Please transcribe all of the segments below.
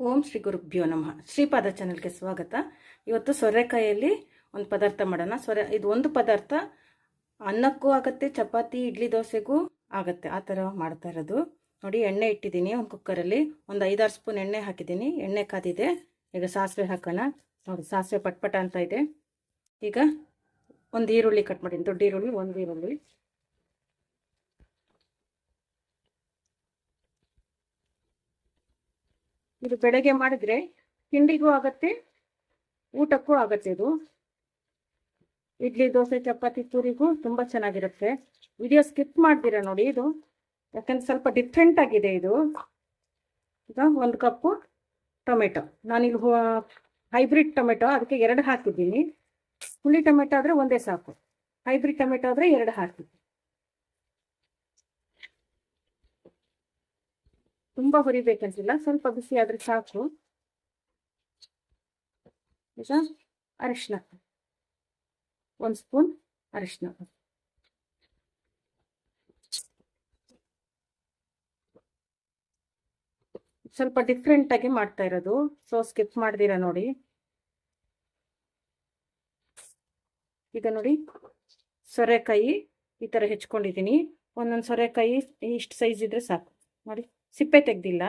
ಓಂ ಶ್ರೀ ಗುರುಭ್ಯೋ ನಮಃ. ಶ್ರೀಪಾದ ಚಾನಲ್ಗೆ ಸ್ವಾಗತ. ಇವತ್ತು ಸೊರೆಕಾಯಲ್ಲಿ ಒಂದು ಪದಾರ್ಥ ಮಾಡೋಣ. ಸೊರೆ, ಇದು ಒಂದು ಪದಾರ್ಥ ಅನ್ನಕ್ಕೂ ಆಗುತ್ತೆ, ಚಪಾತಿ, ಇಡ್ಲಿ ದೋಸೆಗೂ ಆಗುತ್ತೆ. ಆ ಥರ ಮಾಡ್ತಾ ಇರೋದು. ನೋಡಿ, ಎಣ್ಣೆ ಇಟ್ಟಿದ್ದೀನಿ ಒಂದು ಕುಕ್ಕರಲ್ಲಿ. ಒಂದು ಐದಾರು ಸ್ಪೂನ್ ಎಣ್ಣೆ ಹಾಕಿದ್ದೀನಿ. ಎಣ್ಣೆ ಕಾದಿದೆ. ಈಗ ಸಾಸಿವೆ ಹಾಕೋಣ. ನೋಡಿ, ಸಾಸಿವೆ ಪಟ್ಪಟ ಅಂತ ಇದೆ. ಈಗ ಒಂದು ಈರುಳ್ಳಿ ಕಟ್ ಮಾಡಿದ್ದೀನಿ ದೊಡ್ಡ ಈರುಳ್ಳಿ, ಒಂದು ಈರುಳ್ಳಿ. ಇದು ಬೆಳಗ್ಗೆ ಮಾಡಿದ್ರೆ ತಿಂಡಿಗೂ ಆಗತ್ತೆ, ಊಟಕ್ಕೂ ಆಗತ್ತೆ ಇದು. ಇಡ್ಲಿ, ದೋಸೆ, ಚಪಾತಿ, ತುರಿಗೂ ತುಂಬ ಚೆನ್ನಾಗಿರುತ್ತೆ. ವಿಡಿಯೋ ಸ್ಕಿಪ್ ಮಾಡ್ತೀರಾ ನೋಡಿ ಇದು. ಯಾಕಂದ್ರೆ ಸ್ವಲ್ಪ ಡಿಫ್ರೆಂಟ್ ಆಗಿದೆ ಇದು. ಈಗ ಒಂದು ಕಪ್ಪು ಟೊಮೆಟೊ. ನಾನಿಲ್ಲಿ ಹೈಬ್ರಿಡ್ ಟೊಮೆಟೊ, ಅದಕ್ಕೆ ಎರಡು ಹಾಕಿದ್ದೀನಿ. ಹುಳಿ ಟೊಮೆಟೊ ಆದರೆ ಒಂದೇ ಸಾಕು. ಹೈಬ್ರಿಡ್ ಟೊಮೆಟೊ ಆದರೆ ಎರಡು ಹಾಕಿದ್ದೀನಿ ತುಂಬ ಹುರಿಬೇಕಂತಿಲ್ಲ ಸ್ವಲ್ಪ ಬಿಸಿ ಆದರೆ ಸಾಕು. ಈಗ ಅರಿಶಿನ ಒಂದು ಸ್ಪೂನ್ ಅರಿಶಿನ ಸ್ವಲ್ಪ ಡಿಫ್ರೆಂಟ್ ಆಗಿ ಮಾಡ್ತಾ ಇರೋದು. ಸೊ ಸ್ಕಿಪ್ ಮಾಡ್ದಿರ ನೋಡಿ. ಈಗ ನೋಡಿ, ಸೊರೆಕಾಯಿ ಈ ಥರ ಹೆಚ್ಕೊಂಡಿದ್ದೀನಿ ಒಂದೊಂದು ಸೊರೆಕಾಯಿ ಇಷ್ಟು ಸೈಜ್ ಇದ್ರೆ ಸಾಕು. ನೋಡಿ ಸಿಪ್ಪೆ ತೆಗೆದಿಲ್ಲ.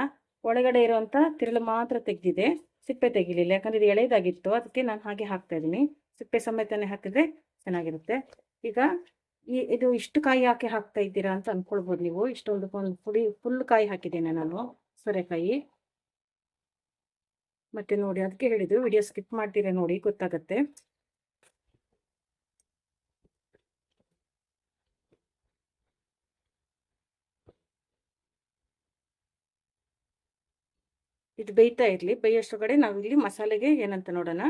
ಒಳಗಡೆ ಇರುವಂಥ ತಿರುಳು ಮಾತ್ರ ತೆಗೆದಿದೆ. ಸಿಪ್ಪೆ ತೆಗಿಲಿಲ್ಲ. ಯಾಕಂದರೆ ಇದು ಎಳೆದಾಗಿತ್ತು ಅದಕ್ಕೆ ನಾನು ಹಾಗೆ ಹಾಕ್ತಾ ಇದ್ದೀನಿ. ಸಿಪ್ಪೆ ಸಮೇತನೇ ಹಾಕಿದ್ರೆ ಚೆನ್ನಾಗಿರುತ್ತೆ. ಈಗ ಈ ಇದು ಇಷ್ಟು ಕಾಯಿ ಹಾಕಿ ಹಾಕ್ತಾ ಇದ್ದೀರಾ ಅಂತ ಅಂದ್ಕೊಳ್ಬೋದು ನೀವು. ಇಷ್ಟೊಂದು ಪುಡಿ, ಫುಲ್ ಕಾಯಿ ಹಾಕಿದ್ದೇನೆ ನಾನು ಸೊರೆಕಾಯಿ. ಮತ್ತೆ ನೋಡಿ, ಅದಕ್ಕೆ ಹೇಳಿದ್ದು, ವಿಡಿಯೋ ಸ್ಕಿಪ್ ಮಾಡ್ತೀರಾ ನೋಡಿ, ಗೊತ್ತಾಗತ್ತೆ. ಇದು ಬೇಯ್ತಾ ಇರಲಿ ಬೇಯೋಷ್ಟೊಳಗಡೆ ನಾವು ಇಲ್ಲಿ ಮಸಾಲೆಗೆ ಏನಂತ ನೋಡೋಣ.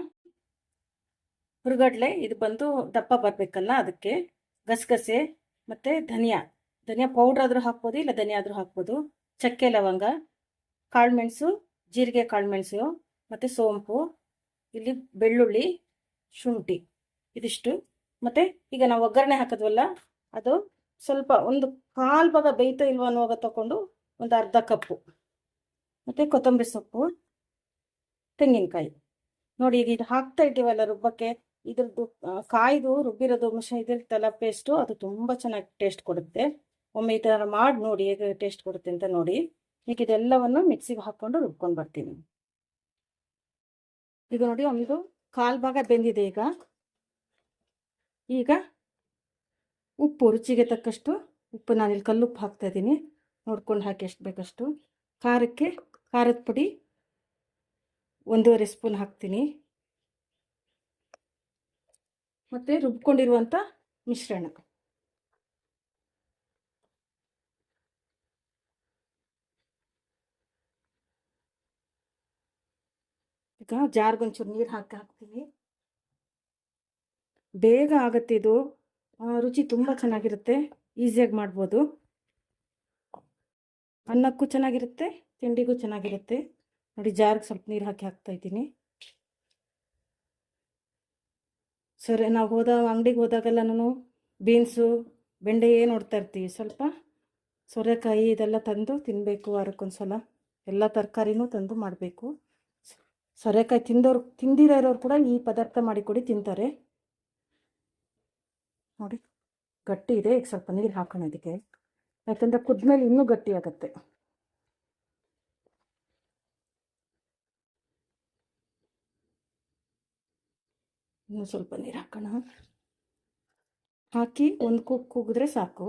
ಹುರುಗಡ್ಲೆ, ಇದು ಬಂದು ದಪ್ಪ ಬರಬೇಕಲ್ಲ ಅದಕ್ಕೆ. ಗಸಗಸೆ ಮತ್ತು ಧನಿಯಾ. ಧನಿಯಾ ಪೌಡ್ರ್ ಆದರೂ ಹಾಕ್ಬೋದು, ಇಲ್ಲ ಧನಿಯಾ ಆದರೂ ಹಾಕ್ಬೋದು. ಚಕ್ಕೆ, ಲವಂಗ ಕಾಳುಮೆಣಸು ಜೀರಿಗೆ ಕಾಳುಮೆಣಸು ಮತ್ತು ಸೋಂಪು, ಇಲ್ಲಿ ಬೆಳ್ಳುಳ್ಳಿ, ಶುಂಠಿ ಇದಿಷ್ಟು. ಮತ್ತು ಈಗ ನಾವು ಒಗ್ಗರಣೆ ಹಾಕಿದ್ವಲ್ಲ, ಅದು ಸ್ವಲ್ಪ ಒಂದು ಕಾಲು ಭಾಗ ಬೇಯ್ತಾ ಇಲ್ವ ಅನ್ನುವಾಗ ತಗೊಂಡು ಒಂದು ಅರ್ಧ ಕಪ್ಪು. ಮತ್ತು ಕೊತ್ತಂಬರಿ ಸೊಪ್ಪು, ತೆಂಗಿನಕಾಯಿ. ನೋಡಿ ಈಗ ಇದು ಹಾಕ್ತಾ ಇದ್ದೀವಲ್ಲ ರುಬ್ಬಕ್ಕೆ, ಇದ್ರದ್ದು ಕಾಯ್ದು ರುಬ್ಬಿರೋದು ಅಂಶ ಇದಿರ್ತಲ್ಲ ಪೇಸ್ಟು ಅದು ತುಂಬ ಚೆನ್ನಾಗಿ ಟೇಸ್ಟ್ ಕೊಡುತ್ತೆ. ಒಮ್ಮೆ ಈ ಥರ ಮಾಡಿ ನೋಡಿ ಹೇಗೆ ಟೇಸ್ಟ್ ಕೊಡುತ್ತೆ ಅಂತ ನೋಡಿ. ಈಗ ಇದೆಲ್ಲವನ್ನು ಮಿಕ್ಸಿಗೆ ಹಾಕ್ಕೊಂಡು ರುಬ್ಕೊಂಡು ಬರ್ತೀನಿ. ಈಗ ನೋಡಿ ಒಂದು ಕಾಲು ಭಾಗ ಬೆಂದಿದೆ ಈಗ. ಈಗ ಉಪ್ಪು, ರುಚಿಗೆ ತಕ್ಕಷ್ಟು ಉಪ್ಪು ನಾನಿಲ್ಲಿ ಕಲ್ಲುಪ್ಪು ಹಾಕ್ತಾ ಇದ್ದೀನಿ. ನೋಡ್ಕೊಂಡು ಹಾಕಿ ಎಷ್ಟು ಬೇಕಷ್ಟು. ಖಾರಕ್ಕೆ ಖಾರದ ಪುಡಿ, ಒಂದೂವರೆ ಸ್ಪೂನ್ ಹಾಕ್ತೀನಿ. ಮತ್ತು ರುಬ್ಕೊಂಡಿರುವಂಥ ಮಿಶ್ರಣ. ಈಗ ಜಾರ್ಗೊಂಚೂರು ನೀರು ಹಾಕಿ ಹಾಕ್ತೀನಿ. ಬೇಗ ಆಗುತ್ತೆ ಇದು. ರುಚಿ ತುಂಬ ಚೆನ್ನಾಗಿರುತ್ತೆ. ಈಸಿಯಾಗಿ ಮಾಡ್ಬೋದು. ಅನ್ನಕ್ಕೂ ಚೆನ್ನಾಗಿರುತ್ತೆ. ತಿಂಡಿಗೂ ಚೆನ್ನಾಗಿರುತ್ತೆ. ನೋಡಿ ಜಾರ್ಗೆ ಸ್ವಲ್ಪ ನೀರು ಹಾಕಿ ಹಾಕ್ತಾ ಇದ್ದೀನಿ. ಸರಿ, ನಾವು ಹೋದ, ಅಂಗಡಿಗೆ ಹೋದಾಗೆಲ್ಲ ನಾನು ಬೀನ್ಸು ಬೆಂಡೆ ನೋಡ್ತಾ ಇರ್ತೀವಿ. ಸ್ವಲ್ಪ ಸೋರೆಕಾಯಿ ಇದೆಲ್ಲ ತಂದು ತಿನ್ನಬೇಕು ವಾರಕ್ಕೊಂದ್ಸಲ. ಎಲ್ಲ ತರಕಾರಿನೂ ತಂದು ಮಾಡಬೇಕು. ಸೋರೆಕಾಯಿ ತಿಂದವ್ರು ತಿಂದಿರೋ ಇರೋರು ಕೂಡ ಈ ಪದಾರ್ಥ ಮಾಡಿಕೊಡಿ ತಿಂತಾರೆ. ನೋಡಿ, ಗಟ್ಟಿ ಇದೆ. ಈಗ ಸ್ವಲ್ಪ ನೀರು ಹಾಕೋಣ ಇದಕ್ಕೆ. ಯಾಕಂದರೆ ಕುದ್ಮೇಲೆ ಇನ್ನೂ ಗಟ್ಟಿ ಆಗುತ್ತೆ. ಇನ್ನೂ ಸ್ವಲ್ಪ ನೀರು ಹಾಕೋಣ. ಹಾಕಿ ಒಂದು ಕುಕ್ ಕೂಗಿದ್ರೆ ಸಾಕು.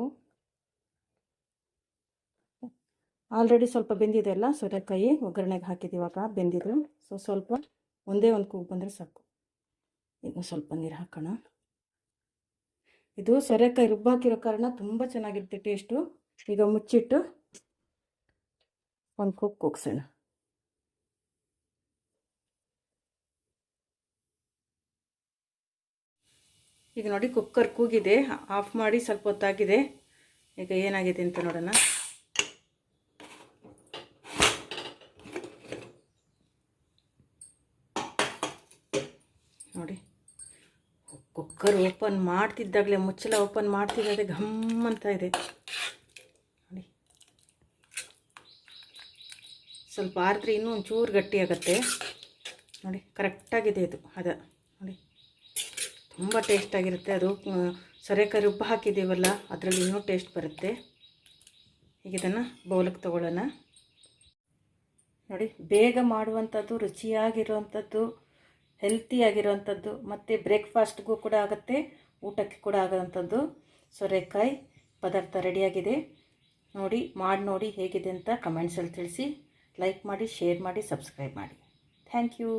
ಆಲ್ರೆಡಿ ಸ್ವಲ್ಪ ಬೆಂದಿದೆ ಅಲ್ಲ ಸೊರೆಕಾಯಿ ಒಗ್ಗರಣೆಗೆ ಹಾಕಿದ್ದೀವಾಗ ಬೆಂದಿದ್ದು ಸೊ ಸ್ವಲ್ಪ ಒಂದೇ ಒಂದು ಕೂಗು ಬಂದರೆ ಸಾಕು. ಇನ್ನು ಸ್ವಲ್ಪ ನೀರು ಹಾಕೋಣ. ಇದು ಸೊರೆಕಾಯಿ ರುಬ್ಬಾಕಿರೋ ಕಾರಣ ತುಂಬ ಚೆನ್ನಾಗಿರುತ್ತೆ ಟೇಸ್ಟು ಈಗ ಮುಚ್ಚಿಟ್ಟು ಒಂದು ಕುಕ್ ಕೂಗ್ಸೋಣ. ಈಗ ನೋಡಿ ಕುಕ್ಕರ್ ಕೂಗಿದೆ ಆಫ್ ಮಾಡಿ ಸ್ವಲ್ಪ ಹೊತ್ತಾಗಿದೆ. ಈಗ ಏನಾಗಿದೆ ಅಂತ ನೋಡೋಣ. ನೋಡಿ ಕುಕ್ಕರ್ ಓಪನ್ ಮಾಡ್ತಿದ್ದಾಗಲೇ ಮುಚ್ಚಲ ಓಪನ್ ಮಾಡ್ತಿದ್ದಾಗಲೇ ಘಮ್ ಅಂತ ಇದೆ. ನೋಡಿ. ಸ್ವಲ್ಪ ಆರಿದ್ರೆ ಇನ್ನೂ ಒಂಚೂರು ಗಟ್ಟಿಯಾಗತ್ತೆ. ನೋಡಿ ಕರೆಕ್ಟಾಗಿದೆ ಇದು ಅದ. ತುಂಬ ಟೇಸ್ಟಾಗಿರುತ್ತೆ ಅದು ಸೊರೆಕಾಯಿ ರುಬ್ಬು ಹಾಕಿದ್ದೀವಲ್ಲ, ಅದರಲ್ಲಿ ಇನ್ನೂ ಟೇಸ್ಟ್ ಬರುತ್ತೆ. ಈಗ ಇದನ್ನು ಬೌಲಕ್ಕೆ ತೊಗೊಳ್ಳೋಣ. ನೋಡಿ, ಬೇಗ ಮಾಡುವಂಥದ್ದು, ರುಚಿಯಾಗಿರುವಂಥದ್ದು ಹೆಲ್ತಿಯಾಗಿರುವಂಥದ್ದು ಮತ್ತು ಬ್ರೇಕ್ಫಾಸ್ಟ್ಗೂ ಕೂಡ ಆಗುತ್ತೆ, ಊಟಕ್ಕೆ ಕೂಡ ಆಗೋವಂಥದ್ದು ಸೊರೆಕಾಯಿ ಪದಾರ್ಥ ರೆಡಿಯಾಗಿದೆ. ನೋಡಿ, ಮಾಡಿ ನೋಡಿ ಹೇಗಿದೆ ಅಂತ ಕಮೆಂಟ್ಸಲ್ಲಿ ತಿಳಿಸಿ. ಲೈಕ್ ಮಾಡಿ ಶೇರ್ ಮಾಡಿ ಸಬ್ಸ್ಕ್ರೈಬ್ ಮಾಡಿ. Thank you